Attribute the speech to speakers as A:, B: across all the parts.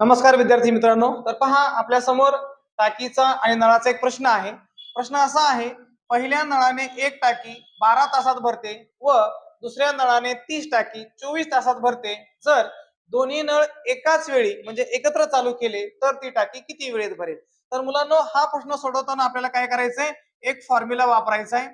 A: नमस्कार विद्यार्थी मित्रांनो. तर पहा आपल्यासमोर टाकीचा आणि नळाचा एक प्रश्न आहे. प्रश्न असा आहे पहिल्या नळाने एक टाकी बारा तासात भरते व दुसऱ्या नळाने तीस टाकी चोवीस तासात भरते. जर दोन्ही नळ एकाच वेळी म्हणजे एकत्र चालू केले तर ती टाकी किती वेळेत भरेल? तर मुलांनो हा प्रश्न सोडवताना आपल्याला काय करायचंय? एक फॉर्म्युला वापरायचा आहे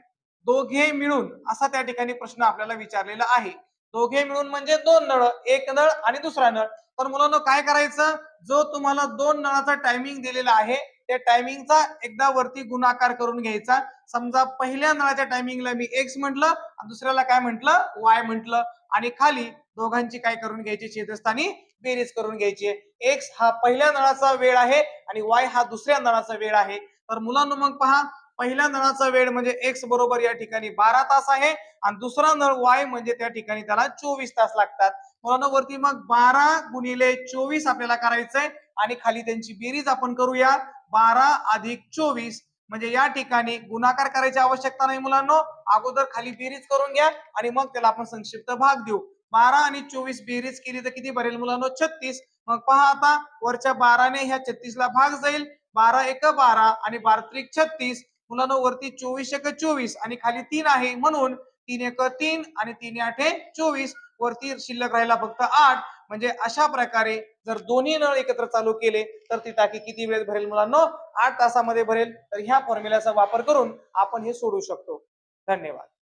A: दोघे मिळून असा त्या ठिकाणी प्रश्न आपल्याला विचारलेला आहे. दोघे मिळून म्हणजे दोन नळ एक नळ आणि दुसरा नळ. तर मुलांना काय करायचं? जो तुम्हाला दोन नळाचा टायमिंग दिलेला आहे त्या टायमिंगचा एकदा वरती गुणाकार करून घ्यायचा. समजा पहिल्या नळाच्या टायमिंगला मी एक्स म्हटलं आणि दुसऱ्याला काय म्हटलं? वाय म्हटलं. आणि खाली दोघांची काय करून घ्यायची? छेदस्थानी बेरीज करून घ्यायची एक्स हा पहिल्या नळाचा वेळ आहे आणि वाय हा दुसऱ्या नळाचा वेळ आहे. तर मुलांना मग पहा पहिल्या नळाचा वेळ म्हणजे एक्स बरोबर या ठिकाणी बारा तास आहे आणि दुसरा नळ वाय म्हणजे त्या ठिकाणी त्याला चोवीस तास लागतात. मुलांना वरती मग बारा गुणिले चोवीस आपल्याला करायचंय आणि खाली त्यांची बेरीज आपण करूया. बारा अधिक चोवीस म्हणजे या ठिकाणी गुणाकार करायची आवश्यकता नाही मुलांनो. अगोदर खाली बेरीज करून घ्या आणि मग त्याला आपण संक्षिप्त भाग देऊ. बारा आणि चोवीस बेरीज केली तर किती भरेल मुलांनो? छत्तीस. मग पहा आता वरच्या बाराने ह्या छत्तीस ला भाग जाईल. बारा एक बारा आणि बारा त्रिक छत्तीस. मुलांना वरती चोवीस एक चोवीस आणि खाली तीन आहे म्हणून तीन एक तीन आणि तीन आठे चोवीस. वरती शिल्लक राहिला फक्त आठ. म्हणजे अशा प्रकारे जर दोन्ही नळ एकत्र चालू केले तर ती टाकी किती वेळेत भरेल मुलांना? आठ तासामध्ये भरेल. तर ह्या फॉर्म्युलाचा वापर करून आपण हे सोडू शकतो. धन्यवाद.